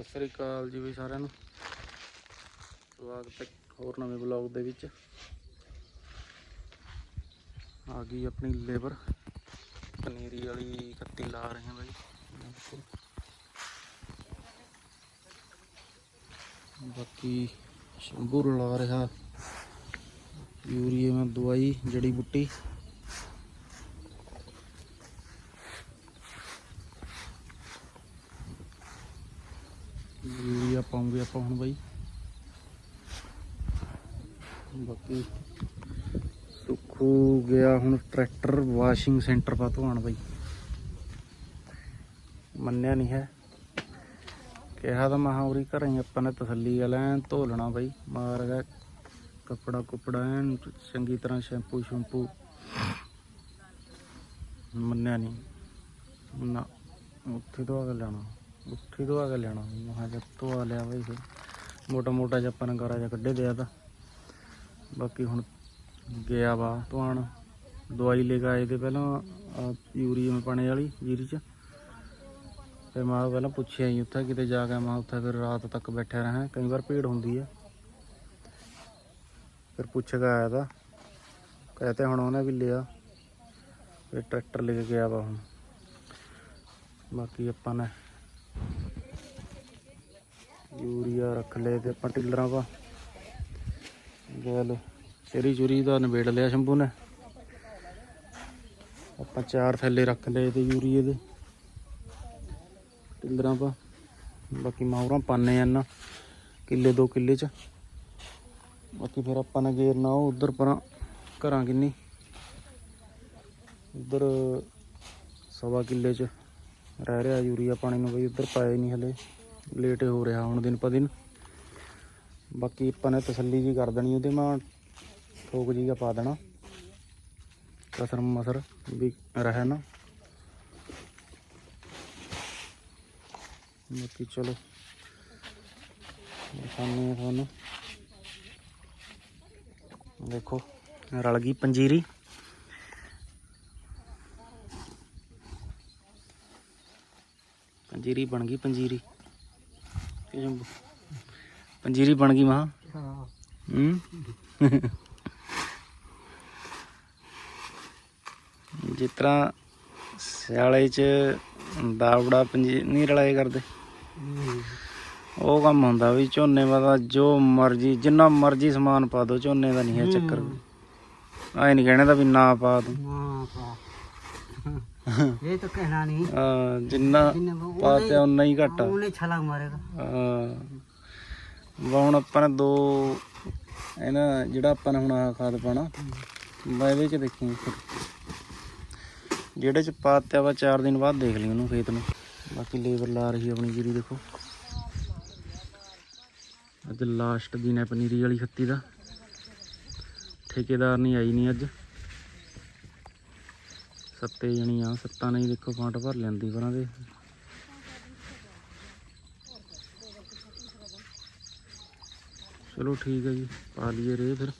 ਸਤਿ ਸ੍ਰੀ ਅਕਾਲ ਜੀ ਵੀ ਸਾਰਿਆਂ ਨੂੰ। ਸਵਾਗਤ ਹੈ ਹੋਰ ਨਵੇਂ ਬਲੌਗ ਦੇ ਵਿੱਚ। ਆ ਗਈ ਆਪਣੀ ਲੇਬਰ। ਪਨੀਰੀ ਵਾਲੀ ਕੱਤੀ ਲਾ ਰਹੇ ਹਾਂ ਬਾਈ। ਦੇਖੋ। ਬਾਕੀ ਸ਼ੰਭੂ ਲਾ ਰਿਹਾ। ਯੂਰੀਏ ਮੈਂ ਦਵਾਈ, ਜੜੀ ਬੁੱਟੀ। ਯੂਰੀਆ ਆਪਾਂ ਹੁਣ ਬਾਈ। ਬਾਕੀ ਸੁੱਖੂ ਗਿਆ ਹੁਣ ਟਰੈਕਟਰ ਵਾਸ਼ਿੰਗ ਸੈਂਟਰ ਪਾ ਧਵਾਣ ਬਾਈ। ਮੰਨਿਆ ਨਹੀਂ ਹੈ। ਕਿਹਾ ਤਾਂ ਮਹਾ ਉਰੀ ਘਰੇ ਹੀ ਆਪਾਂ ਨੇ ਤਸੱਲੀ ਵਾਲਾ ਐਨ ਧੋ ਲੈਣਾ ਬਾਈ। ਮਾਰ ਗਿਆ ਕੱਪੜਾ ਕੁਪੜਾ ਐਨ, ਚੰਗੀ ਤਰ੍ਹਾਂ ਸ਼ੈਂਪੂ ਸ਼ੈਂਪੂ। ਮੰਨਿਆ ਨਹੀਂ। ਨਾ, ਉੱਥੇ ਧਵਾ ਕੇ ਲੈਣਾ। ਉੱਥੇ ਧਵਾ ਕੇ ਲੈਣਾ ਮਹਾ ਜਦ ਧਵਾ ਲਿਆ ਬਾਈ ਫਿਰ। ਮੋਟਾ ਮੋਟਾ ਜਿਹਾ ਆਪਾਂ ਨੇ ਗਾਰਾ ਜਿਹਾ ਕੱਢੇ ਦਿਆ ਤਾਂ। ਬਾਕੀ ਹੁਣ ਗਿਆ ਵਾ ਧਵਾਣ ਦਵਾਈ ਲੈ ਕੇ ਆਏ ਤੇ ਪਹਿਲਾਂ ਯੂਰੀਅਮ ਯੂਰੀਆ ਪਾਣੇ ਵਾਲੀ ਜੀਰੀ ਚ। ਤੇ ਮੈਂ ਪਹਿਲਾਂ ਪੁੱਛਿਆ ਹੀ ਉੱਥੇ ਕਿਤੇ ਜਾ ਕੇ। ਮੈਂ ਉੱਥੇ ਫਿਰ ਰਾਤ ਤੱਕ ਬੈਠਿਆ ਰਹਾ। ਕਈ ਵਾਰ ਭੀੜ ਹੁੰਦੀ ਆ। ਫਿਰ ਪੁੱਛ ਕੇ ਆਇਆ ਤਾਂ। ਕਹਤੇ ਹੁਣ ਉਹਨੇ ਵੀ ਲਿਆ। ਫਿਰ ਟਰੈਕਟਰ ਲੈ ਕੇ ਗਿਆ ਵਾ ਹੁਣ। ਬਾਕੀ ਆਪਾਂ ਨੇ ਯੂਰੀਆ ਰੱਖ ਲਏ ਤੇ ਆਪਾਂ ਟਿੱਲਰਾਂ ਪਾ। ਗੱਲ ਚਰੀ ਚੁਰੀ ਦਾ ਨਿਬੇੜ ਲਿਆ ਸ਼ੰਭੂ ਨੇ। ਆਪਾਂ ਚਾਰ ਥੈਲੇ ਰੱਖ ਲਏ ਤੇ ਯੂਰੀਏ ਦੇ ਟਿੱਲਰਾਂ ਪਾ। ਬਾਕੀ ਮਾਹੌਰਾਂ ਪਾਣੇ ਆ ਨਾ ਕਿੱਲੇ ਦੋ ਕਿੱਲੇ ਚ। ਬਾਕੀ ਫਿਰ ਆਪਾਂ ਨੇ ਗੇਰਨਾ ਉਹ ਉਧਰ ਪਰਾਂ, ਘਰਾਂ ਕਿੰਨੀ। ਉਧਰ ਸਵਾ ਕਿੱਲੇ ਚ। ਰਹਿ ਰਿਹਾ ਯੂਰੀਆ ਪਾਣੀ ਨੂੰ ਬਈ, ਉਧਰ ਪਾਇਆ ਹੀ ਨਹੀਂ ਹਲੇ। ਲੇਟ ਹੋ ਰਿਹਾ ਹੁਣ ਦਿਨ ਪਰ ਦਿਨ। ਬਾਕੀ ਆਪਾਂ ਨੇ ਤਸੱਲੀ ਜੀ ਕਰ ਦੇਣੀ, ਉਹਦੇ ਮੈਂ ਠੋਕ ਜੀ ਦਾ ਪਾ ਦੇਣਾ। ਕਸਰ ਮਸਰ ਵੀ ਰਹੇ ਨਾ। ਬਾਕੀ ਚਲੋ। ਦਿਖਾਉਂਦੇ ਤੁਹਾਨੂੰ। ਦੇਖੋ, ਰਲ ਗਈ ਪੰਜੀਰੀ। ਪੰਜੀਰੀ ਬਣ ਗਈ ਪੰਜੀਰੀ। ਇਹ ਜੰਬੂ ਪੰਜੀਰੀ ਬਣ ਗਈ ਮਾਂ ਹਾਂ। ਹੂੰ ਜਿਸ ਤਰ੍ਹਾਂ ਸਿਆਲੇ ਚ ਦਾਵੜਾ ਪੰਜੀ ਨਹੀਂ ਰਲਾਏ ਕਰਦੇ। ਉਹ ਕੰਮ ਹੁੰਦਾ ਵੀ ਝੋਨੇ ਦਾ ਜੋ ਮਰਜ਼ੀ ਜਿੰਨਾ ਮਰਜ਼ੀ ਸਮਾਨ ਪਾ ਦੋ ਝੋਨੇ ਦਾ ਨਹੀਂ ਹੈ ਚੱਕਰ। ਆਏ ਨਹੀਂ ਕਹਿਣੇ ਦਾ ਵੀ ਨਾ ਪਾ ਦੋ। ਨਾ ਪਾ। ये तो कहना नहीं ਆ ਜਿੰਨਾ जिन्हें वो- ਪਾ ਤੇ ਉਨਾ ਹੀ ਘਟਾ उन्हें छलांग मारेगा ਹੁਣ ਆਪਾਂ ਨੇ ਦੋ ਇਹਨਾਂ ਜਿਹੜਾ ਆਪਾਂ ਨੇ ਹੁਣ ਆਹ ਖਾਦ ਪਾਣਾ ਮੈਂ ਇਹਦੇ ਚ ਦੇਖੀ ਫਿਰ ਜਿਹੜੇ ਚ ਪਾਤਿਆ ਵਾ 4 ਦਿਨ ਬਾਅਦ ਦੇਖ ਲਈ ਉਹਨੂੰ ਖੇਤ ਨੂੰ ਬਾਕੀ ਲੇਬਰ ਲਾ ਰਹੀ ਹੈ ਆਪਣੀ ਜੀਰੀ ਦੇਖੋ ਅੱਜ ਲਾਸਟ ਦਿਨ ਹੈ ਪਨੀਰੀ ਵਾਲੀ ਖੱਤੀ ਦਾ ਠੇਕੇਦਾਰ ਨਹੀਂ ਆਈ ਨਹੀਂ ਅੱਜ ਸੱਤੇ ਜਣੀ ਆ, ਸੱਤਾਂ ਨਹੀਂ ਦੇਖੋ ਫਾਂਟ ਭਰ ਲੈਂਦੀ ਪਰਾਂ ਦੇ। ਚਲੋ ਠੀਕ ਹੈ ਜੀ, ਪਾ ਲਈਏ ਰੇ ਫਿਰ,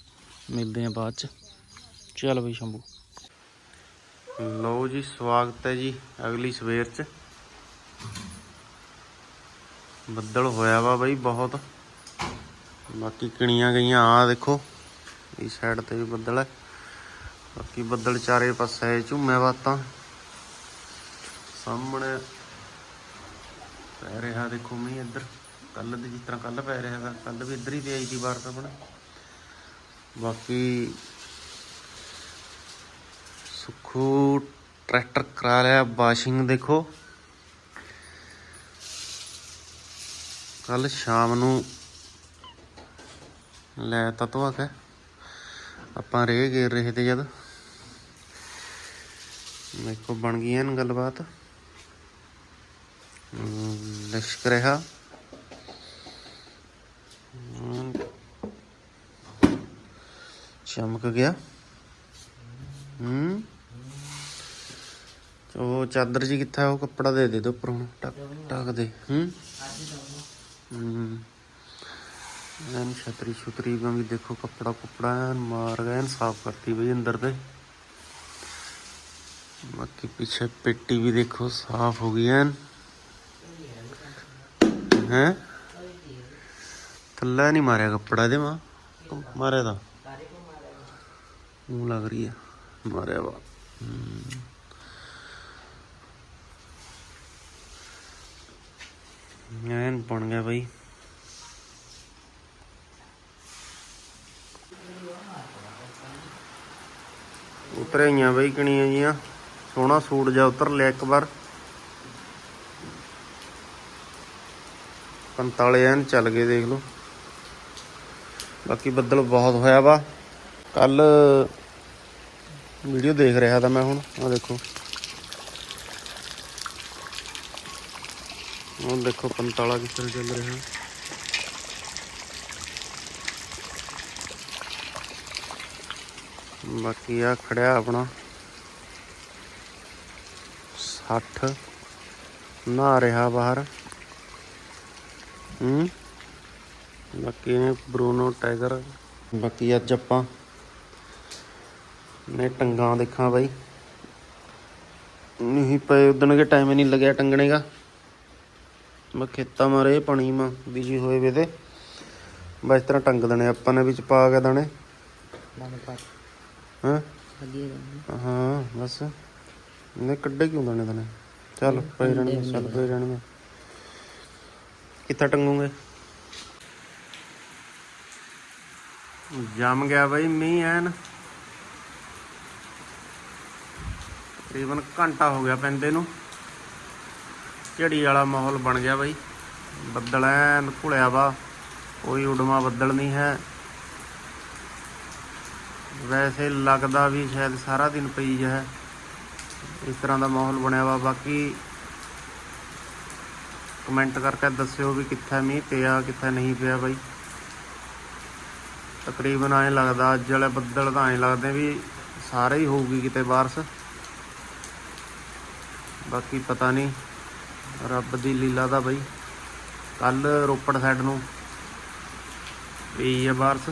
ਮਿਲਦੇ ਆਂ ਬਾਅਦ ਚ। ਚੱਲ ਬਈ ਸ਼ੰਭੂ। ਲਓ ਜੀ, ਸਵਾਗਤ ਹੈ ਜੀ ਅਗਲੀ ਸਵੇਰ ਚ। ਬੱਦਲ ਹੋਇਆ ਵਾ ਬਈ ਬਹੁਤ। ਬਾਕੀ ਕਿਣੀਆਂ ਗਈਆਂ ਆ ਦੇਖੋ, ਇਸ ਸਾਈਡ ਤੇ ਵੀ ਬੱਦਲ ਹੈ। ਬਾਕੀ ਬੱਦਲ ਚਾਰੇ ਪਾਸੇ ਝੁੰਮੇ ਵਾਤਾਂ ਸਾਹਮਣੇ ਪੈ ਰਿਹਾ ਦੇਖੋ ਮੀਂਹ ਇੱਧਰ। ਕੱਲ ਦੀ ਜਿਸ ਤਰ੍ਹਾਂ ਕੱਲ ਪੈ ਰਿਹਾ ਹੈਗਾ ਕੱਲ ਵੀ ਇੱਧਰ ਹੀ ਤੇ ਸੀ ਬਾਰਿਸ਼ ਆਪਣਾ ਬਾਕੀ ਸੁਖੂ ਟਰੈਕਟਰ ਕਰਾ ਲਿਆ ਵਾਸ਼ਿੰਗ ਦੇਖੋ। ਕੱਲ ਸ਼ਾਮ ਨੂੰ ਲੈ ਤਾ ਧਵਾ ਕੇ ਆਪਾਂ ਰੇ ਗੇਰ ਰਹੇ ਤੇ ਜਦ। ਦੇਖੋ ਬਣ ਗਈ ਐਨ ਗੱਲਬਾਤ। ਹਮ, ਲਿਸ਼ਕ ਰਿਹਾ ਚਮਕ ਗਿਆ। ਹੂੰ ਉਹ ਚਾਦਰ ਜੀ ਕਿੱਥੇ ਉਹ ਕੱਪੜਾ ਦੇ ਦੇ ਦੋ ਉੱਪਰ। ਹੁਣ ਟਕ ਟਕ ਦੇ। ਹੂੰ ਹੂੰ ਐਨ ਛਤਰੀ ਛੁਤਰੀ ਮੈਂ ਦੇਖੋ ਕੱਪੜਾ ਕੁਪੜਾ ਮਾਰ ਗਏ ਸਾਫ਼ ਕਰਤੀ ਬਈ ਅੰਦਰ ਦੇ ਬਾਕੀ ਪਿੱਛੇ ਪੇਟੀ ਵੀ ਦੇਖੋ, ਸਾਫ਼ ਹੋ ਗਈ ਐਨ। ਹੈ? ਥੱਲੇ ਨਹੀਂ ਮਾਰਿਆ ਕੱਪੜਾ ਇਹਦੇ ਮਾਂ ਮਾਰਿਆ ਤਾਂ। ਉਹ ਲੱਗ ਰਹੀ ਆ ਮਾਰਿਆ ਵਾ। ਐਨ ਬਣ ਗਿਆ ਬਈ। ਉਤਰਿਆਈਆਂ ਬਈ ਕਣੀਆਂ ਜੀਆਂ। ਸੋਹਣਾ ਸੂਟ ਜਾ ਉਤਰ ਲਿਆ ਇੱਕ ਵਾਰ। 45 ਐਨ ਚੱਲ ਗਏ ਦੇਖ ਲਓ। ਬਾਕੀ ਬੱਦਲ ਬਹੁਤ ਹੋਇਆ ਵਾ। ਕੱਲ ਵੀਡੀਓ ਦੇਖ ਰਿਹਾ ਤਾਂ ਮੈਂ ਹੁਣ ਆ ਦੇਖੋ। ਉਹ ਦੇਖੋ 45 ਕਿਸ ਤਰ੍ਹਾਂ ਚੱਲ ਰਿਹਾ। ਬਾਕੀ ਆ ਖੜਿਆ ਆਪਣਾ। 60 ਨਹਾ ਰਿਹਾ ਬਾਹਰ। ਹੂੰ। ਬਾਕੀ ਨੇ ਬਰੂਨੋ ਟਾਈਗਰ। ਬਾਕੀ ਅੱਜ ਆਪਾਂ ਨੇ ਟੰਗਾਂ ਦੇਖਾਂ ਬਾਈ। ਨਹੀਂ ਪਏ ਉਦਣ ਕੇ ਟਾਈਮ ਨਹੀਂ ਲੱਗਿਆ ਟੰਗਣੇ ਦਾ। ਮੈਂ ਖੇਤਾਂ ਮਾਰੇ ਪਾਣੀ ਮਾ ਬਿਜ਼ੀ ਹੋਏ ਵੇ ਤੇ। ਬਸ ਤਰ੍ਹਾਂ ਟੰਗ ਦੇਣੇ ਆਪਾਂ ਨੇ ਵਿੱਚ ਪਾ ਕੇ ਦਾਣੇ। ਹਾਂ? ਹਾਂ ਬਸ। ਨੇ ਕੱਢੇ ਕਿਉਂ ਦਾਣੇ ਦਾਣੇ ਚੱਲ ਪਏ ਰਹਿਣਗੇ ਚੱਲ ਪਏ ਰਹਿਣਗੇ। ਕਿੱਥੇ ਟੰਗੂਗੇ? ਜੰਮ ਗਿਆ ਬਈ ਮੀਂਹ ਐਨ। ਤਕਰੀਬਨ ਘੰਟਾ ਹੋ ਗਿਆ ਪੈਂਦੇ ਨੂੰ। ਝੜੀ ਵਾਲਾ ਮਾਹੌਲ ਬਣ ਗਿਆ ਬਈ। ਬੱਦਲ ਐਨ ਘੁਲਿਆ ਵਾ। ਕੋਈ ਉਡਮਾ ਬੱਦਲ ਨਹੀਂ ਹੈ। ਵੈਸੇ ਲੱਗਦਾ ਵੀ ਸ਼ਾਇਦ ਸਾਰਾ ਦਿਨ ਪਈ ਹੈ। ਇਸ ਤਰ੍ਹਾਂ ਦਾ ਮਾਹੌਲ ਬਣਿਆ ਵਾ। ਬਾਕੀ ਕਮੈਂਟ ਕਰਕੇ ਦੱਸਿਓ ਵੀ ਕਿੱਥੇ ਮੀਂਹ ਪਿਆ, ਕਿੱਥੇ ਨਹੀਂ ਪਿਆ ਬਾਈ। ਤਕਰੀਬਨ ਐਂ ਲੱਗਦਾ, ਅੱਜ ਵਾਲੇ ਬੱਦਲ ਤਾਂ ਐਂ ਲੱਗਦੇ ਵੀ ਸਾਰੇ ਹੀ ਹੋਊਗੀ ਕਿਤੇ ਬਾਰਸ਼। ਬਾਕੀ ਪਤਾ ਨਹੀਂ, ਰੱਬ ਦੀ ਲੀਲਾ ਦਾ ਬਈ। ਕੱਲ ਰੋਪੜ ਸਾਈਡ ਨੂੰ ਪਈ ਹੈ ਬਾਰਸ਼।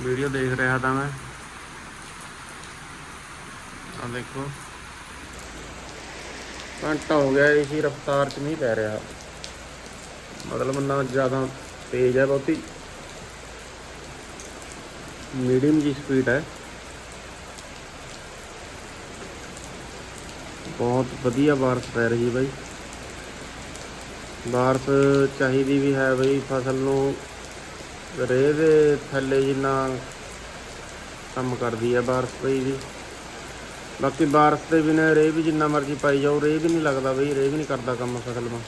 ਵੀਡੀਓ ਦੇਖ ਰਿਹਾ ਤਾਂ ਮੈਂ। ਆ ਦੇਖੋ। ਘੰਟਾ ਹੋ ਗਿਆ ਇਸੀ ਰਫਤਾਰ ਚ ਨਹੀਂ ਪੈ ਰਿਹਾ। ਮਤਲਬ ਨਾ ਜ਼ਿਆਦਾ ਤੇਜ਼ ਹੈ ਬਹੁਤੀ। ਮੀਡੀਅਮ ਜੀ ਸਪੀਡ ਹੈ। ਬਹੁਤ ਵਧੀਆ ਬਾਰਿਸ਼ ਪੈ ਰਹੀ ਹੈ ਬਾਈ। ਬਾਰਿਸ਼ ਚਾਹੀਦੀ ਵੀ ਹੈ ਬਈ ਫਸਲ ਨੂੰ। ਰੇਹ ਦੇ ਥੱਲੇ ਜਿੰਨਾ ਕੰਮ ਕਰਦੀ ਹੈ ਬਾਰਿਸ਼ ਪਈ ਜੀ। ਬਾਕੀ ਬਾਰਿਸ਼ ਦੇ ਬਿਨਾਂ ਰੇਹ ਵੀ ਜਿੰਨਾ ਮਰਜ਼ੀ ਪਾਈ ਜਾਓ, ਰੇਹ ਵੀ ਨਹੀਂ ਲੱਗਦਾ ਬਈ, ਰੇਹ ਵੀ ਨਹੀਂ ਕਰਦਾ ਕੰਮ ਫਸਲ ਨੂੰ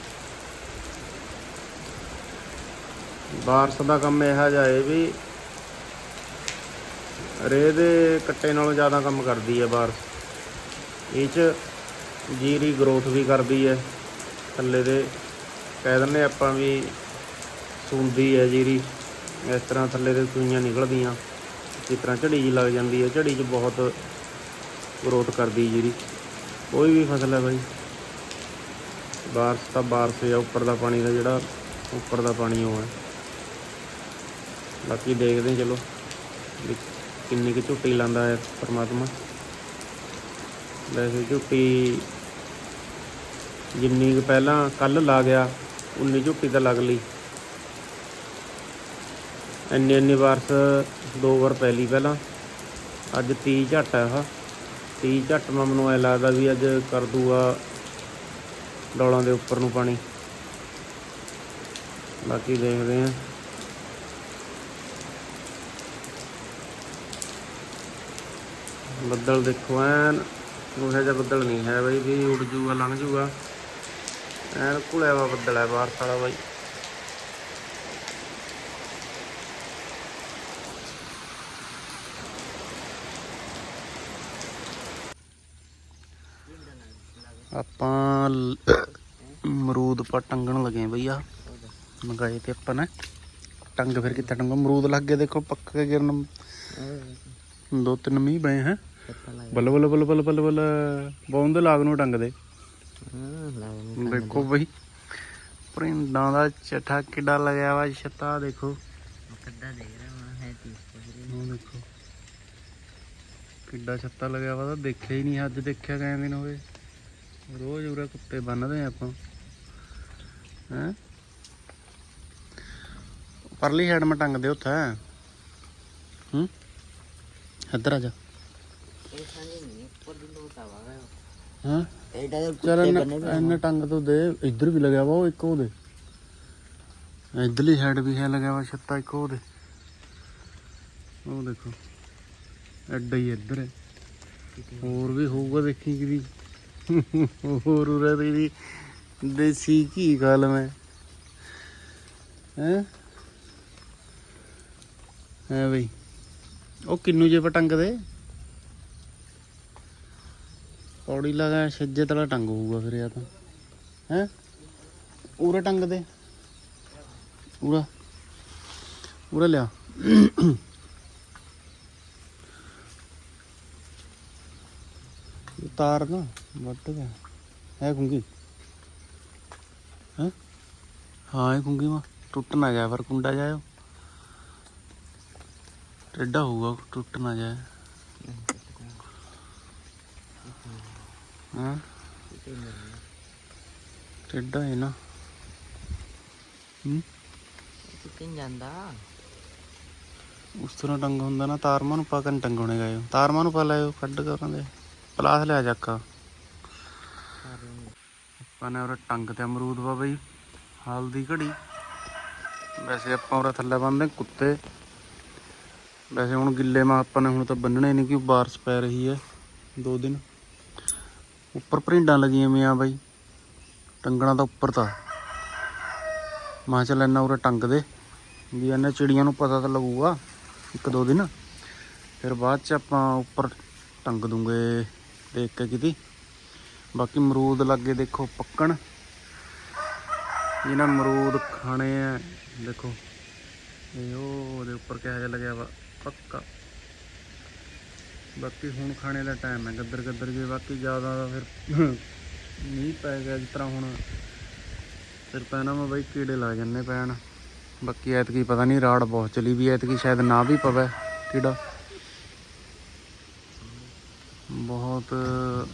ਬਾਰਿਸ਼ ਦਾ ਕੰਮ ਇਹੋ ਜਿਹਾ ਹੈ ਵੀ ਰੇਹ ਦੇ ਕੱਟੇ ਨਾਲੋਂ ਜ਼ਿਆਦਾ ਕੰਮ ਕਰਦੀ ਹੈ ਬਾਰਸ਼। ਇਹ ਚ ਜੀਰੀ ਗਰੋਥ ਵੀ ਕਰਦੀ ਹੈ। ਥੱਲੇ ਦੇ ਕਹਿ ਦਿੰਦੇ ਆਪਾਂ ਵੀ ਸੁੰਦੀ ਹੈ ਜੀਰੀ। ਇਸ ਤਰ੍ਹਾਂ ਥੱਲੇ ਦੇ ਸੂਈਆਂ ਨਿਕਲਦੀਆਂ। ਜਿਸ ਤਰ੍ਹਾਂ ਝੜੀ ਜੀ ਲੱਗ ਜਾਂਦੀ ਹੈ। ਝੜੀ 'ਚ ਬਹੁਤ ਗਰੋਥ ਕਰਦੀ ਜਿਹੜੀ। ਕੋਈ ਵੀ ਫਸਲ ਹੈ ਬਾਈ। ਬਾਰਿਸ਼ ਤਾਂ ਬਾਰਿਸ਼ ਹੈ ਉੱਪਰ ਦਾ ਪਾਣੀ ਦਾ ਜਿਹੜਾ, ਉੱਪਰ ਦਾ ਪਾਣੀ ਉਹ ਹੈ। ਬਾਕੀ ਦੇਖਦੇ ਚਲੋ। ਕਿੰਨੀ ਕੁ ਝੁੱਟੀ ਲਾਂਦਾ ਹੈ ਪਰਮਾਤਮਾ। ਵੈਸੇ ਝੁੱਟੀ ਜਿੰਨੀ ਕੁ ਪਹਿਲਾਂ ਕੱਲ ਲਾ ਗਿਆ, ਉਨੀ ਝੁੱਟੀ ਤਾਂ ਲੱਗ ਲਈ। ਇੰਨੀ ਇੰਨੀ ਵਾਰਸ ਦੋ ਵਾਰ ਪੈ ਲਈ ਪਹਿਲਾਂ। ਅੱਜ 30 ਝੱਟ ਹੈ ਆਹ 30 ਝੱਟ ਮਾ ਮੈਨੂੰ ਐ ਲੱਗਦਾ ਵੀ ਅੱਜ ਕਰ ਦੂਗਾ ਡੋਲਾਂ ਦੇ ਉੱਪਰ ਨੂੰ ਪਾਣੀ। ਬਾਕੀ ਦੇਖਦੇ ਆਂ। ਬੱਦਲ ਦੇਖੋ ਐਨ ਉਹੋ ਜਿਹਾ ਬੱਦਲ ਨਹੀਂ ਹੈ ਬਈ, ਵੀ ਉੱਡ ਜੂਗਾ, ਲੰਘ ਜੂਗਾ। ਐਨ ਘੁਲਿਆ ਵਾ ਬੱਦਲ ਹੈ ਬਾਰਸ ਵਾਲਾ ਬਾਈ। ਆਪਾਂ ਅਮਰੂਦ ਪਰ ਟੰਗਣ ਲੱਗੇ ਬਈ ਆ ਮੰਗਾਏ ਤੇ ਆਪਾਂ ਨੇ। ਟੰਗ ਫਿਰ ਕਿੱਥੇ ਟੰਗੋ? ਅਮਰੂਦ ਲੱਗ ਗਏ ਦੇਖੋ ਪੱਕੇ ਗਿਰਨ। ਦੋ ਤਿੰਨ ਮੀਂਹ ਪਏ ਹੈ। ਬੱਲ ਬੱਲ ਬੱਲ ਬੱਲ ਬੱਲ ਬੱਲ। ਬੌਂਦ ਲਾਗ ਨੂੰ ਟੰਗਦੇ। ਦੇਖੋ ਬਈ ਪ੍ਰਿੰਡਾਂ ਦਾ ਚੱਠਾ ਕਿੱਡਾ ਲੱਗਿਆ ਵਾ ਛੱਤਾ ਦੇਖੋ। ਕੱਦਾ ਦੇਖ ਰਿਹਾ ਹੈ ਤੀ ਉਹ ਦੇਖੋ। ਕਿੱਡਾ ਛੱਤਾ ਲੱਗਿਆ ਵਾ ਤਾਂ ਦੇਖਿਆ ਹੀ ਨਹੀਂ ਅੱਜ ਦੇਖਿਆ ਕਈ ਦਿਨ ਹੋਏ ਰੋਜ਼ ਉਰੇ ਕੁੱਤੇ ਬੰਨਦੇ ਆ ਆਪਾਂ। ਹੈ? ਪਰਲੀ ਸਾਈਡ ਮੈਂ ਟੰਗ ਦੇ ਉੱਥੇ। ਹੂੰ? ਇੱਧਰ ਆ ਜਾ। ਹਾਂ? ਚਲ ਇਹਨੇ ਟੰਗ ਤੋਂ ਦੇ, ਇੱਧਰ ਵੀ ਲੱਗਿਆ ਵਾ ਉਹ, ਇੱਕ ਉਹਦੇ। ਇੱਧਰਲੀ ਸਾਈਡ ਵੀ ਹੈ, ਲੱਗਿਆ ਵਾ ਛੱਤਾ, ਇੱਕ ਉਹਦੇ। ਉਹ ਦੇਖੋ। ਐਡਾ ਹੀ ਇੱਧਰ ਹੈ। ਹੋਰ ਵੀ ਹੋਊਗਾ ਦੇਖੀ ਕਿ ਹੋਰ ਉਰੇ ਤੇ ਦੇਸੀ ਘੀ ਗੱਲ ਮੈਂ। ਹੈ? ਹੈ ਬਈ। ਉਹ ਕਿੰਨੂ ਜੇ ਪਟੰਗ ਦੇ? ਪੌੜੀ ਲਗਾ ਛੱਜੇ ਤਲਾ ਟੰਗ ਹੋਊਗਾ ਫਿਰ ਜਾਂ ਤਾਂ। ਹੈ? ਉਰੇ ਟੰਗ ਦੇ। ਉਰਾ। ਉਰਾ ਲਿਆ। ਤਾਰ ਨਾ ਵੱਟ ਗਿਆ ਹੈ ਗੁੰਗੀ ਹੈ ਹਾਂ ਇਹ ਗੁੰਗੀ ਮਾ ਟੁੱਟ ਨਾ ਜਾਏ ਪਰ ਕੁੰਡਾ ਜਾਏ ਟੇਡਾ ਹੋਊਗਾ ਟੁੱਟ ਨਾ ਜਾਏ ਹਾਂ ਟੇਡਾ ਹੈ ਨਾ ਹੂੰ ਕਿੰਨ ਜਾਂਦਾ ਉਸ ਤਰ੍ਹਾਂ ਟੰਗ ਹੁੰਦਾ ਨਾ ਤਾਰਮਾ ਨੂੰ ਪਾ ਕੇ ਟੰਗਣੇ ਗਏ ਤਾਰਮਾ ਨੂੰ ਪਾ ਲਿਓ ਕੱਢ ਕੇ ਉਹਨਾਂ ਦੇ ਪਲਾਸ ਲਿਆ ਚੱਕਾ ਆਪਾਂ ਨੇ ਉਹ ਟੰਗ ਤੇ ਅਮਰੂਦ ਵਾ ਬਈ ਹਾਲ ਦੀ ਘੜੀ। ਵੈਸੇ ਆਪਾਂ ਉਹ ਥੱਲੇ ਬੰਨਦੇ ਕੁੱਤੇ। ਵੈਸੇ ਹੁਣ ਗਿੱਲੇ ਮਾ ਆਪਾਂ ਨੇ ਹੁਣ ਤਾਂ ਬੰਨਣੇ ਨਹੀਂ ਕਿ ਬਾਰਿਸ਼ ਪੈ ਰਹੀ ਹੈ ਦੋ ਦਿਨ। ਉੱਪਰ ਭਰਿੰਡਾਂ ਲੱਗੀਆਂ ਮੀਆਂ ਬਾਈ, ਟੰਗਣਾ ਤਾਂ ਉੱਪਰ ਤਾਂ। ਮਾਂ ਚੱਲ ਇੰਨਾ ਉਰੇ ਟੰਗ ਦੇ, ਵੀ ਇਹਨਾਂ ਚਿੜੀਆਂ ਨੂੰ ਪਤਾ ਤਾਂ ਲੱਗੂਗਾ, ਇੱਕ ਦੋ ਦਿਨ। ਫਿਰ ਬਾਅਦ ਚ ਆਪਾਂ ਉੱਪਰ ਟੰਗ ਦੂੰਗੇ। ਦੇਖ ਕੇ ਕਿਤੇ ਬਾਕੀ ਮਰੂਦ ਲੱਗੇ ਦੇਖੋ ਪੱਕਣ। ਇਹਨਾਂ ਅਮਰੂਦ ਖਾਣੇ ਆ, ਦੇਖੋ। ਇਹ ਉਹਦੇ ਉੱਪਰ ਕਿਹੋ ਜਿਹਾ ਲੱਗਿਆ ਵਾ, ਪੱਕਾ। ਬਾਕੀ ਹੁਣ ਖਾਣੇ ਦਾ ਟਾਈਮ ਹੈ ਗੱਦਰ ਗੱਦਰ ਜੇ ਬਾਕੀ ਜ਼ਿਆਦਾ ਤਾਂ ਫਿਰ ਮੀਂਹ ਪੈ ਗਿਆ ਜਿਸ ਤਰ੍ਹਾਂ ਹੁਣ। ਫਿਰ ਪੈਣਾ ਵਾ ਬਾਈ ਕੀੜੇ ਲੱਗ ਜੰਨੇ ਪੈਣ। ਬਾਕੀ ਐਤਕੀ ਪਤਾ ਨਹੀਂ ਰਾੜ ਬਹੁਤ ਚਲੀ ਵੀ ਐਤਕੀ, ਸ਼ਾਇਦ ਨਾ ਵੀ ਪਵੇ ਕੀੜਾ। ਬਹੁਤ,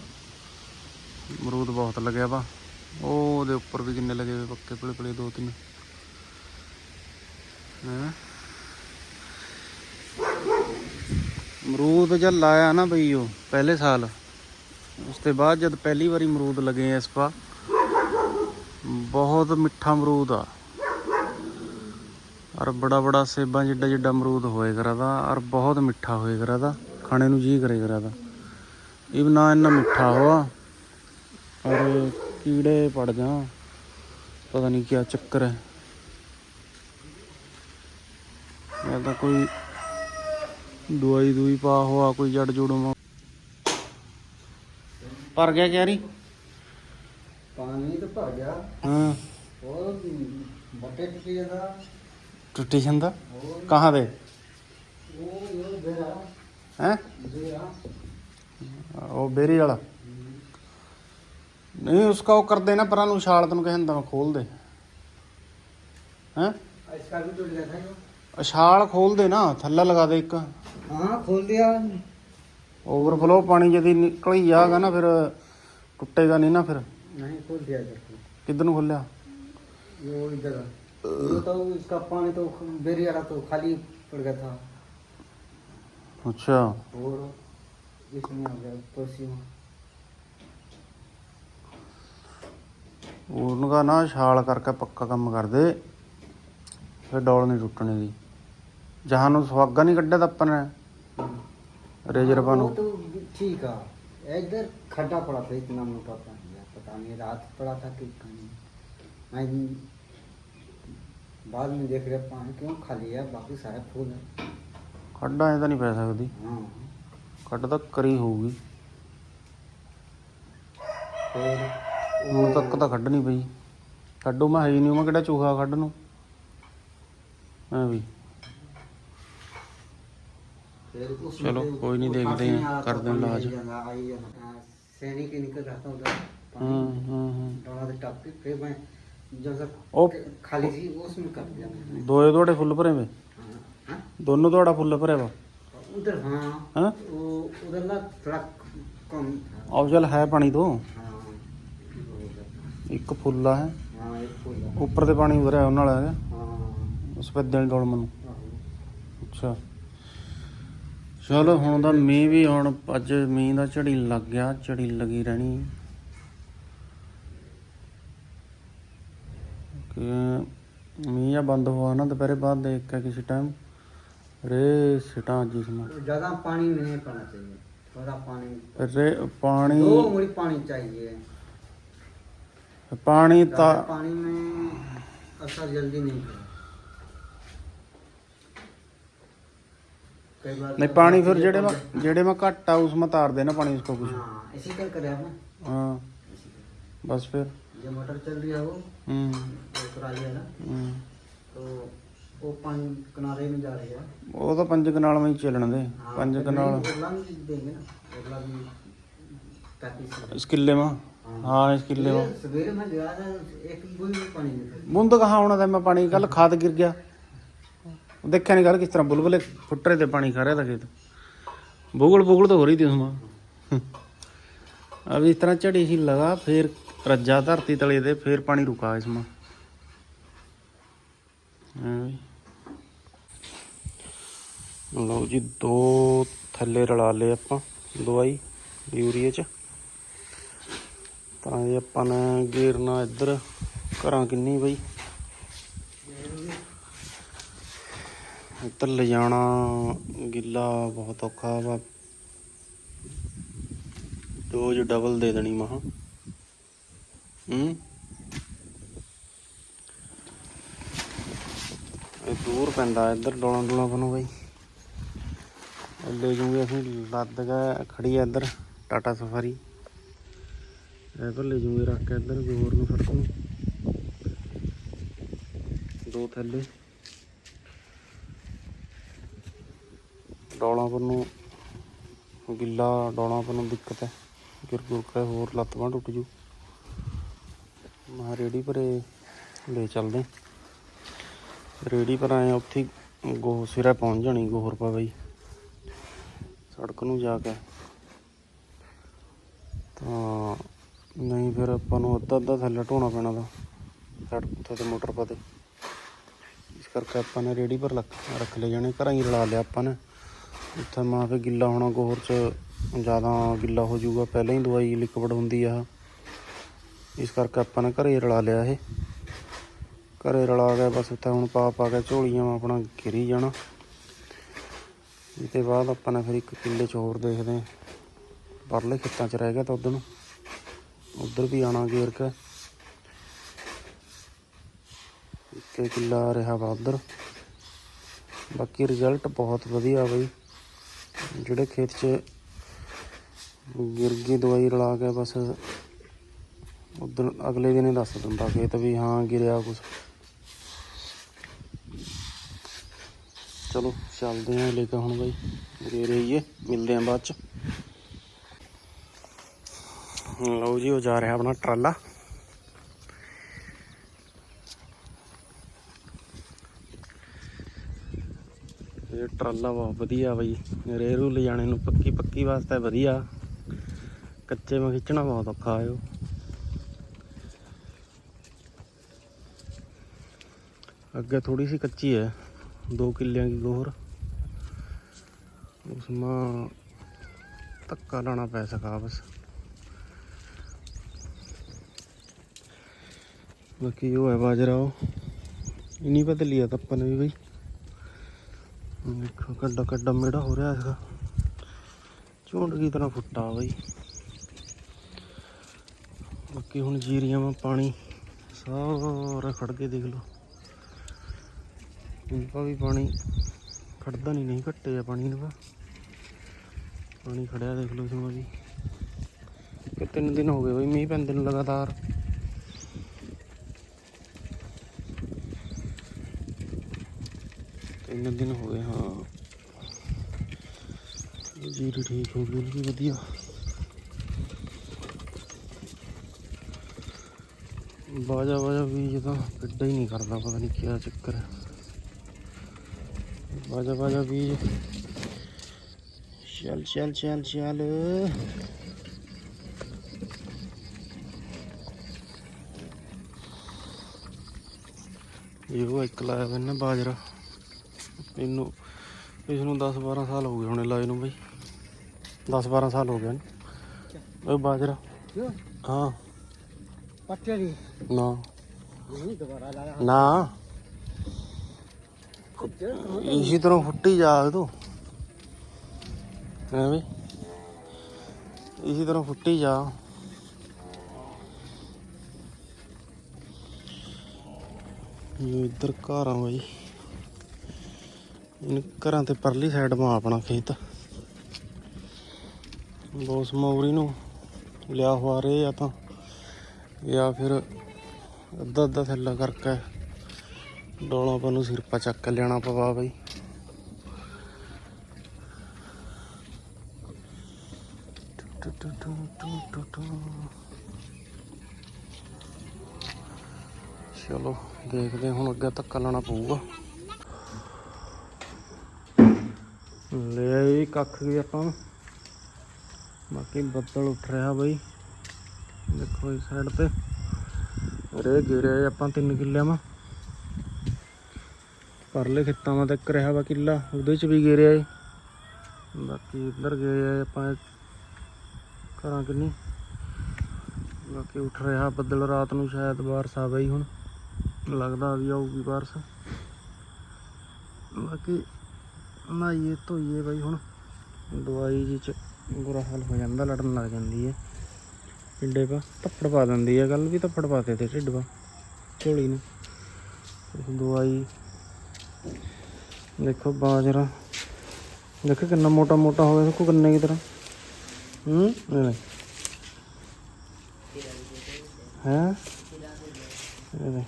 ਅਮਰੂਦ ਬਹੁਤ ਲੱਗਿਆ ਵਾ। ਉਹ ਉਹਦੇ ਉੱਪਰ ਵੀ ਕਿੰਨੇ ਲੱਗੇ ਹੋਏ ਪੱਕੇ ਪਲੇ ਪਲੇ, ਦੋ ਤਿੰਨ। ਹੈਂ? ਅਮਰੂਦ ਜਦ ਲਾਇਆ ਨਾ ਬਈ ਉਹ, ਪਹਿਲੇ ਸਾਲ। ਉਸ ਤੋਂ ਬਾਅਦ ਜਦ ਪਹਿਲੀ ਵਾਰੀ ਅਮਰੂਦ ਲੱਗੇ ਇਸ ਪਾ ਬਹੁਤ ਮਿੱਠਾ ਅਮਰੂਦ ਆ। ਔਰ ਬੜਾ ਬੜਾ ਸੇਬਾਂ ਜਿੱਡਾ ਜਿੱਡਾ ਅਮਰੂਦ ਹੋਏ ਕਰਦਾ, ਔਰ ਬਹੁਤ ਮਿੱਠਾ ਹੋਏ ਕਰਦਾ, ਖਾਣੇ ਨੂੰ ਜੀ ਕਰੇ ਕਰਦਾ। ਇਹ ਨਾ ਇੰਨਾ ਮਿੱਠਾ ਹੋਆ। ਔਰ ਕੀੜੇ ਪੜ ਜਾ ਪਤਾ ਨਹੀਂ ਕੀ ਚੱਕਰ ਹੈ। ਇਹ ਤਾਂ ਕੋਈ ਦਵਾਈ ਦੂਈ ਪਾ ਹੋਆ ਕੋਈ ਜੜ ਜੁੜ ਮਾ ਪਰ ਗਿਆ ਕਿਆਰੀ? ਪਾਣੀ ਤਾਂ ਭਰ ਗਿਆ। ਹਾਂ। ਉਹ ਬੱਟੇ ਟੁੱਟੀ ਜਾਂਦਾ। ਟੁੱਟੀ ਜਾਂਦਾ? ਕਹਾਂ ਦੇ? ਉਹ ਇਹ ਬੇਰਾ ਹੈ? ਬੇਰਾ ਉਹ ਬੇਰੀ ਵਾਲਾ ਨਹੀਂ ਉਸਕਾ ਉਹ ਕਰਦੇ ਨਾ ਪਰਾਂ ਨੂੰ ਛਾਲ ਤੈਨੂੰ ਕਹਿੰਦਾ ਮੈਂ ਖੋਲ ਦੇ ਹੈ इसका भी टूट गया था ये। ਛਾਲ ਖੋਲ ਦੇ ਨਾ ਥੱਲੇ ਲਗਾ ਦੇ ਇੱਕ हाँ खोल दिया ਓਵਰਫਲੋ ਪਾਣੀ ਜਦੀ ਨਿਕਲ ਹੀ ਜਾਗਾ ਨਾ ਫਿਰ ਟੁੱਟੇਗਾ ਨਹੀਂ ਨਾ ਫਿਰ नहीं खोल दिया इधर को ਕਿੱਧਰ ਨੂੰ ਖੋਲਿਆ वो इधर ये तो इसका पानी तो बेरी वाला तो खाली पड़ गया था ਅੱਛਾ और इसमें आ गया पड़ोसी में ਉਹਨੂੰ ਕਹਾ ਨਾ ਛਾਲ ਕਰਕੇ ਪੱਕਾ ਕੰਮ ਕਰ ਦੇ ਫਿਰ ਡੋਲ ਨਹੀਂ ਟੁੱਟਣੀ ਦੀ ਜਹਾਂ ਨੂੰ ਸੁਹਾਗਾ ਨਹੀਂ ਕੱਢਿਆ ਤਾਂ ਆਪਾਂ ਨੇ ਰੇਜਰਪਾ वो ਨੂੰ तो ठीक है इधर खड्डा पड़ा था इतना मोटा पानी है पता नहीं रात पड़ा था कि कहीं मैं बाद में देख रहे पानी क्यों खाली है बाकी सारे फूल है ਕੱਢਾਂ ਇਹ ਤਾਂ ਨਹੀਂ ਪੈ ਸਕਦੀ हाँ ਕੱਢ ਤਾਂ ਕਰੀ ਹੋਊਗੀ फिर ਹੁਣ ਤੱਕ ਤਾਂ ਕੱਢਣੀ ਪਈ ਕੱਢੋ ਮੈਂ ਹੈ ਹੀ ਨਹੀਂ ਮੈਂ ਕਿਹੜਾ ਚੂਹਾ ਕੱਢ ਨੂੰ ਐ ਵੀ फिर उसमें चलो, तो कोई नहीं, वो देखते खांसी हैं, आ रहा कर था, दें पानी इलाज। आई जाना, आई जाना। हाँ, सैनिक ही निकल रहा था उधर ਹੂੰ पानी ਹੂੰ ਹੂੰ डोला से टप के फिर मैं जब तक ਉਹ खाली थी उसमें कर दिया मैंने ਦੋਏ ਤੁਹਾਡੇ ਫੁੱਲ ਭਰੇ ਵੇ हाँ, हाँ? ਦੋਨੋਂ ਤੁਹਾਡਾ ਫੁੱਲ ਭਰੇ ਵਾ उधर हाँ ਹਾਂ वो उधर ना थोड़ा कम था ਆਓ ਚੱਲ ਹੈ ਪਾਣੀ ਤੋਂ हाँ वो उधर था। ਇੱਕ ਫੁੱਲ ਆ ਹੈ हाँ एक फूल है ਉੱਪਰ ਤੇ ਪਾਣੀ ਉਧਰ ਹੈ ਉਹਨਾਂ ਵਾਲਾ ਹੈ हाँ ਉਸ ਪੇ ਦਿਨ ਡੋਲ ਮੈਨੂੰ हाँ। ਅੱਛਾ ਚਲੋ ਹੁਣ ਤਾਂ ਮੀਂਹ ਵੀ ਹੁਣ ਅੱਜ ਮੀਂਹ ਦਾ ਝੜੀ ਲੱਗ ਗਿਆ ਝੜੀ ਲੱਗੀ ਰਹਿਣੀ ਕਿ ਮੀਂਹ ਆ ਬੰਦ ਹੋਆ ਨਾ ਦੁਪਹਿਰੇ ਬਾਅਦ ਦੇਖ ਕੇ ਕਿਸੇ ਟਾਈਮ रे सिटा जिसमें ज़्यादा पानी में नहीं पड़ना चाहिए थोड़ा पानी रे पानी दो उंगली पानी चाहिए पानी ता पानी में असर जल्दी नहीं करेगा नहीं पानी फिर जेड़े में जेड़े में घट है उसमें तार देना पानी उसको कुछ हाँ, इसी तरह करे आपने हाँ बस फिर जो मोटर चल रही है वो हम्म तो ਉਹ ਪੰਜ ਕਿਨਾਰੇ ਨੂੰ ਜਾ ਰਹੇ ਆ। ਉਹ ਤਾਂ ਪੰਜ ਕਨਾਲ ਵਿੱਚ ਚੱਲਣ ਦੇ ਪੰਜ ਤੇ ਨਹੀਂ, ਕਨਾਲ ਉਰਲਾ ਨਾ ਉਰਲਾ ਵੀ ਪਾਣੀ ਕੱਲ ਖਾਦ ਗਿਰ ਗਿਆ। ਦੇਖਿਆ ਨਹੀਂ ਕੱਲ ਕਿਸ ਤਰ੍ਹਾਂ ਬੁਲਬੁਲੇ ਫੁੱਟਰੇ ਤੇ ਪਾਣੀ ਖਾ ਰਿਹਾ ਤਾਂ ਖੇਤ। ਬੁਗਲ ਬੁਗਲ ਤਾਂ ਹੋ ਰਹੀ ਤੀ ਉਸਮਾ। ਅਬ ਇਸ ਤਰ੍ਹਾਂ ਝੜੀ ਸੀ ਲਗਾ ਫਿਰ ਰੱਜਾ ਧਰਤੀ ਤਲੇ ਤੇ ਫਿਰ ਪਾਣੀ ਰੁਕਾ ਇਸਮਾ ਹਾਂ ਵੀ ਲਓ ਜੀ, ਦੋ ਥੱਲੇ ਰਲਾ ਲਏ ਆਪਾਂ, ਦਵਾਈ, ਯੂਰੀਏ ਚ। ਤਾਂ ਇਹ ਆਪਾਂ ਨੇ ਗੇਰਨਾ ਇੱਧਰ, ਘਰਾਂ ਕਿੰਨੀ ਬਈ? ਇੱਧਰ ਲਿਜਾਣਾ ਗਿੱਲਾ ਬਹੁਤ ਔਖਾ ਵਾ। ਡੋਜ਼ ਡਬਲ ਦੇ ਦੇਣੀ ਮਹਾ। ਹੂੰ? ਇਹ ਦੂਰ ਪੈਂਦਾ, ਇੱਧਰ ਡੋਲਾਂ ਡੋਲਾਂ ਬਨੂ ਬਈ। ਲੈ ਜੂਗੇ ਅਸੀਂ, ਲੱਦ ਕੇ ਖੜੀ ਆ ਇੱਧਰ, ਟਾਟਾ ਸਫਾਰੀ। ਇਹ ਪਰ ਲੈ ਜੂਗੇ ਰੱਖ ਕੇ ਇੱਧਰ ਗੋਰ ਨੂੰ ਸੜਕ ਨੂੰ। ਦੋ ਥੱਲੇ। ਡੌਲਾਂ ਪਰ ਨੂੰ ਗਿੱਲਾ, ਡੌਲਾਂ ਪਰ ਨੂੰ ਦਿੱਕਤ ਹੈ। ਗਿਰ ਗੁਰ ਕੇ ਹੋਰ ਲੱਤ ਬਾਂਹ ਟੁੱਟ ਜੂ। ਮਾ ਰੇੜੀ ਪਰੇ ਲੈ ਚੱਲਦੇ। ਰੇੜੀ ਪਰ ਆਏ ਉੱਥੇ ਹੀ ਗੋਹ ਸਿਰਾ ਪਹੁੰਚ ਜਾਣੀ ਗੋਹਰ ਪਾ ਬਈ। ਸੜਕ ਨੂੰ ਜਾ ਕੇ। ਤਾਂ ਨਹੀਂ ਫਿਰ ਆਪਾਂ ਨੂੰ ਅੱਧਾ ਅੱਧਾ ਥੱਲੇ ਢੋਣਾ ਪੈਣਾ ਦਾ ਸੜਕ ਉੱਤੇ ਤੇ ਮੋਟਰ ਪਾ ਦੇ। ਇਸ ਕਰਕੇ ਆਪਾਂ ਨੇ ਰੇੜੀ ਪਰ ਰੱਖ ਰੱਖ ਲੈ ਜਾਣੇ, ਘਰਾਂ ਹੀ ਰਲਾ ਲਿਆ ਆਪਾਂ ਨੇ। ਉੱਥੇ ਮਾਂ ਫਿਰ ਗਿੱਲਾ ਹੋਣਾ ਗੋਹਰ ਚ, ਜ਼ਿਆਦਾ ਗਿੱਲਾ ਹੋ ਜਾਊਗਾ, ਪਹਿਲਾਂ ਹੀ ਦਵਾਈ ਲਿਕਵਿਡ ਹੁੰਦੀ ਆ ਇਸ ਕਰਕੇ ਆਪਾਂ ਨੇ ਘਰੇ ਰਲਾ ਲਿਆ ਇਹ। ਘਰੇ ਰਲਾ ਕੇ ਬਸ ਉੱਥੇ ਹੁਣ ਪਾ ਪਾ ਕੇ ਝੋਲੀਆਂ ਵਾਂ ਆਪਣਾ ਘਿਰੀ ਜਾਣਾ। ਇਹ ਤੇ ਬਾਅਦ ਆਪਾਂ ਨੇ ਫਿਰ ਇੱਕ ਕਿੱਲੇ ਚ ਹੋਰ ਦੇਖਦੇ ਹਾਂ। ਪਰਲੇ ਖੇਤਾਂ ਚ ਰਹਿ ਗਿਆ ਤਾਂ ਉਧਰ ਨੂੰ। ਉਧਰ ਵੀ ਆਣਾ ਗੇਰ ਕੇ। ਇੱਕ ਕਿੱਲਾ ਰਿਹਾ ਵਾ ਉਧਰ। ਬਾਕੀ ਰਿਜ਼ਲਟ ਬਹੁਤ ਵਧੀਆ ਬਈ। ਜਿਹੜੇ ਖੇਤ 'ਚ ਗਿਰ ਗਈ ਦਵਾਈ ਰਲਾ ਕੇ ਬਸ ਉਦੋਂ ਅਗਲੇ ਦਿਨ ਹੀ ਦੱਸ ਦਿੰਦਾ ਖੇਤ ਵੀ ਹਾਂ ਗਿਰਿਆ ਕੁਛ। ਚਲੋ, ਚੱਲਦੇ ਆਂ ਲੈ ਕੇ ਹੁਣ ਬਾਈ। ਦੇ ਰਹੀਏ ਮਿਲਦੇ ਆਂ ਬਾਅਦ ਚ। ਲਓ ਜੀ, ਉਹ ਜਾ ਰਿਹਾ ਆਪਣਾ ਟਰਾਲਾ। ਇਹ ਟਰਾਲਾ ਬਹੁਤ ਵਧੀਆ ਬਈ। ਰੇਰੂ ਲਿਜਾਣੇ ਨੂੰ ਪੱਕੀ ਪੱਕੀ ਵਾਸਤੇ ਵਧੀਆ। ਕੱਚੇ ਮੈਂ ਖਿੱਚਣਾ ਬਹੁਤ ਔਖਾ ਆਇਓ ਅੱਗੇ ਥੋੜੀ ਸੀ ਕੱਚੀ ਹੈ। दो किलियां की गोहर उसमें धक्का लाना पै सका बस बाकी वो है बाजरा वो इन्हीं पे तो लिया था अपन भी भाई देखो कड्डा कड्डा मेड़ा हो रहा है इसका झुंड की तरह फुट्टा भाई बाकी हूँ जीरिया में पानी सारा खड़ के देख लो ਇਨਕਾ ਵੀ ਪਾਣੀ ਖੜਦਾ ਨਹੀਂ ਨਹੀਂ ਘੱਟੇ ਆ ਪਾਣੀ ਦਾ ਪਾਣੀ ਖੜਿਆ ਦੇਖ ਲਓ ਸਮਾਂ ਜੀ। ਕਿ ਤਿੰਨ ਦਿਨ ਹੋ ਗਏ ਬਈ, ਮੀਂਹ ਪੈਂਦੇ ਨੂੰ ਲਗਾਤਾਰ। ਤਿੰਨ ਦਿਨ ਹੋ ਗਏ, ਹਾਂ। ਜੀਰੀ ਠੀਕ ਹੋ ਗਈ ਜੀ ਵਧੀਆ। ਬਾਜਾ ਬਾਜਾ ਵੀ ਜਦੋਂ ਕਿੱਡਾ ਹੀ ਨਹੀਂ ਕਰਦਾ, ਪਤਾ ਨਹੀਂ ਕੀ ਚੱਕਰ ਹੈ। ਵਾਜਾ ਵਾਜਾ ਵੀ ਚੱਲ ਚੱਲ ਚੱਲ ਚੱਲ। ਇਹੋ ਇੱਕ ਲਾਇਆ ਬੰਨੇ ਬਾਜਰਾ। ਇਹਨੂੰ ਇਸ ਨੂੰ 10 12 ਸਾਲ ਹੋ ਗਏ ਹੁਣੇ ਲਾਏ ਨੂੰ ਬਈ। 10 12 ਸਾਲ ਹੋ ਗਏ ਨੇ। ਉਹ ਬਾਜਰਾ। ਹਾਂ। ਪੱਟੇ ਨਹੀਂ ਨਾ। ਨਹੀਂ ਦੁਬਾਰਾ ਲਾਇਆ। ਨਾ। ਇਸੇ ਤਰ੍ਹਾਂ ਫੁੱਟੀ ਜਾ ਤੂੰ। ਹੈ ਵੀ ਇਸੇ ਤਰ੍ਹਾਂ ਫੁੱਟੀ ਜਾ। ਇਹ ਇੱਧਰ ਘਰ ਆ ਬਾਈ। ਇਹ ਘਰਾਂ ਤੇ ਪਰਲੀ ਸਾਈਡ ਮਾ ਆਪਣਾ ਖੇਤ। ਬੋਸ ਮੌਰੀ ਨੂੰ ਲਿਆ ਹੋਆ ਰਹੇ ਆ ਤਾਂ। ਜਾਂ ਫਿਰ ਅੱਧਾ ਅੱਧਾ ਥੱਲਾ ਕਰਕੇ ਡੋਲਾ ਪਾ ਨੂੰ ਸਿਰਪਾ ਚੱਕ ਕੇ ਲਿਆਣਾ ਪਵਾ ਬਈ। ਚਲੋ, ਦੇਖਦੇ ਹਾਂ ਹੁਣ ਅੱਗੇ ਧੱਕਾ ਲਾਣਾ ਪਊਗਾ। ਲੈ ਆਈ ਕੱਖ ਵੀ ਆਪਾਂ ਬਾਕੀ ਬੱਦਲ ਉੱਠ ਰਿਹਾ ਬਈ। ਦੇਖੋ ਇਸ ਸਾਈਡ ਤੇ। ਰੇ ਗਿਰਿਆ ਆਪਾਂ 3 ਕਿੱਲਿਆਂ ਮਾ। ਪਰਲੇ ਖੇਤਾਂ ਮਾ ਤੱਕ ਰਿਹਾ ਵਾ ਕਿੱਲਾ, ਉਹਦੇ ਚ ਵੀ ਗਿਰਿਆ ਏ ਬਾਕੀ ਇੱਧਰ ਗਏ ਆ ਆਪਾਂ, ਘਰਾਂ ਕਿੰਨੀ। ਬਾਕੀ ਉੱਠ ਰਿਹਾ ਬੱਦਲ ਰਾਤ ਨੂੰ ਸ਼ਾਇਦ ਬਾਰਸ਼ ਆ ਗਈ ਹੁਣ। ਲੱਗਦਾ ਵੀ ਆਊਗੀ ਬਾਰਸ਼। ਬਾਕੀ ਨਹਾਈਏ, ਧੋਈਏ ਬਈ ਹੁਣ। ਦਵਾਈ ਜੀ ਚ ਬੁਰਾ ਹਾਲ ਹੋ ਜਾਂਦਾ, ਲੜਨ ਲੱਗ ਜਾਂਦੀ ਹੈ। ਪਿੰਡੇ ਪਾ ਧੱਪੜ ਪਾ ਦਿੰਦੀ ਹੈ ਗੱਲ ਵੀ ਧੱਪੜ ਪਾਤੇ ਤੇ ਢਿੱਡ ਪਾ। ਝੋਲੀ ਨੂੰ। ਦਵਾਈ ਦੇਖੋ ਬਾਜਰਾ। ਦੇਖੋ ਕਿੰਨਾ ਮੋਟਾ ਮੋਟਾ ਹੋ ਗਿਆ, ਦੇਖੋ ਕਿੰਨੇ ਕੀ ਤਰ੍ਹਾਂ। ਹੂੰ ਨਹੀਂ ਨਹੀਂ ਹੈ? ਇਹ ਦੇਖ।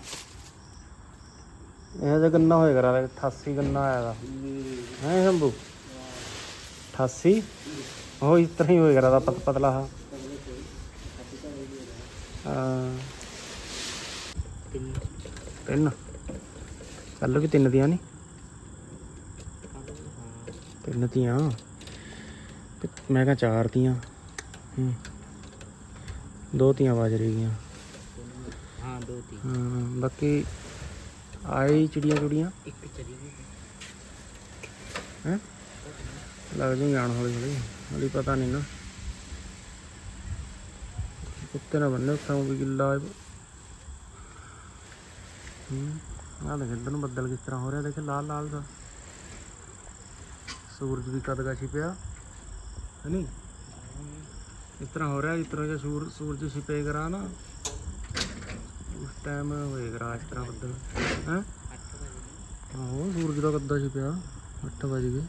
ਜਿਹਾ ਗੰਨਾ ਹੋਏਗਾ ਰਾ 88 ਗੰਨਾ ਆਇਆ ਦਾ ਹੈ ਸ਼ੰਭੂ? 88 ਉਹ ਇਸ ਤਰ੍ਹਾਂ ਹੀ ਹੋਏਗਾ ਰਾ ਪਤ ਪਤਲਾ ਹਾਂ। ਹਾਂ। ਤਿੰਨ। ਕੱਲ ਵੀ ਤਿੰਨ ਦੀਆਂ ਨਹੀਂ ਤਿੰਨ ਤੀਆਂ ਮੈਂ ਕਹਾਂ ਚਾਰ ਤੀਆਂ ਦੋ ਤੀਆਂ ਵਜ ਰਹੀਆਂ ਹਾਂ ਦੋ ਤੀ ਬਾਕੀ ਆਈ ਚਿੜੀਆਂ ਚੁੜੀਆਂ। ਇੱਕ ਚਲੀ ਗਈ। ਹੈ? ਲੱਗ ਜੂ ਜਾਣ ਹੌਲੀ ਹੌਲੀ। ਹੌਲੀ ਪਤਾ ਨਹੀਂ ਨਾ। ਕੁੱਤੇ ਨਾ ਬੰਨੇ ਉੱਥਾਂ ਵੀ ਗਿੱਲਾ ਹੂੰ। ਆ ਦੇਖ ਇਧਰ ਨੂੰ ਬੱਦਲ ਕਿਸ ਤਰ੍ਹਾਂ ਹੋ ਰਿਹਾ। ਦੇਖ ਲਾਲ ਲਾਲ ਦਾ ਸੂਰਜ ਵੀ ਕਦ ਗਾ ਛਿਪਿਆ ਹੈ ਇਸ ਤਰ੍ਹਾਂ ਹੋ ਰਿਹਾ, ਇਸ ਤਰ੍ਹਾਂ ਜੇ ਸੂਰ, ਸੂਰਜ ਛਿਪੇ ਕਰਾ ਨਾ, ਉਸ ਟਾਈਮ ਹੋਏਗਾ ਇਸ ਤਰ੍ਹਾਂ ਬੱਦਲ, ਹੈ? ਆਹੋ ਸੂਰਜ ਦਾ ਕੱਦਾ ਛਿਪਿਆ 8 ਵਜ ਗਏ।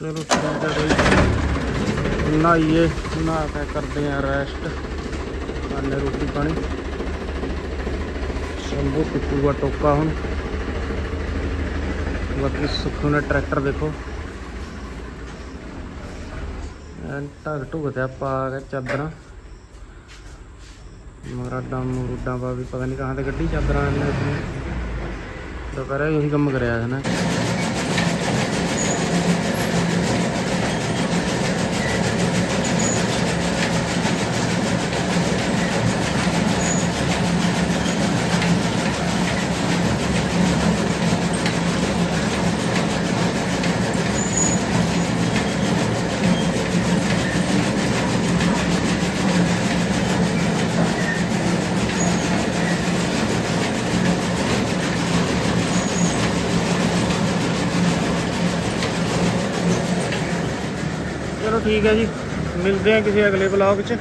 ਚਲੋ ਠੀਕ ਹੈ ਬਈ। ਨਹਾਈਏ ਨਹਾ ਕੇ ਕਰਦੇ ਆ ਰੈਸਟ ਖਾਣੇ ਰੋਟੀ ਪਾਣੀ। ਸ਼ੰਭੂ ਪਿੱਟੂਗਾ ਟੋਕਾ ਹੁਣ। ਬਾਕੀ ਸੁੱਖੂ ਨੇ ਟਰੈਕਟਰ ਦੇਖੋ। ਐਨ ਢੱਕ ਢੁੱਕ ਤੇ ਪਾ ਕੇ ਚਾਦਰਾਂ। ਮਰਾਡਾ ਮਰੂਡਾ ਪਾ ਵੀ ਪਤਾ ਨਹੀਂ ਕਹਾਂ ਤੇ ਗੱਡੀ ਚਾਦਰਾਂ ਇਹਨੇ ਦੁਪਹਿਰੇ ਉਹੀ ਕੰਮ ਕਰਿਆ ਸੀ ਨਾ ਚਲੋ ਠੀਕ ਹੈ ਜੀ। ਮਿਲਦੇ ਆ ਕਿਸੇ ਅਗਲੇ ਬਲੌਗ 'ਚ।